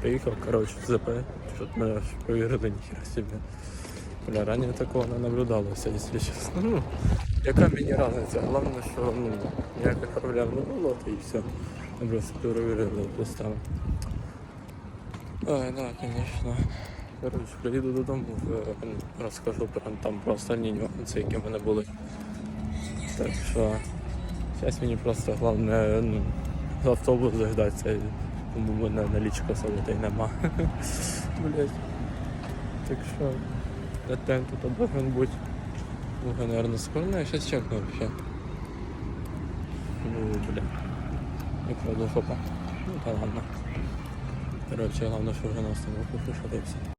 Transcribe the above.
приїхав, коротше, в ЗП, що мене повірили ніхера собі. Бля, раніше такого не наблюдалося, якщо чесно. Ну, яка мені разниця? Головне, що ну, ніяких проблем не було, і все. Ми просто перевірили поставили. Ой, да, конечно. Короче, приїду додому, е, розкажу про там про останні нюанси, які в мене були. Так що зараз мені просто головне ну, автобус дождатися, в мене налічка солота й нема. Блять. Так що датен тут должен бути. Ну, наверное, скорная, я сейчас чекну вообще. Ну, бля. Не правда, жопа. Ну, та ладно. Короче, главное, що вже на остановку все.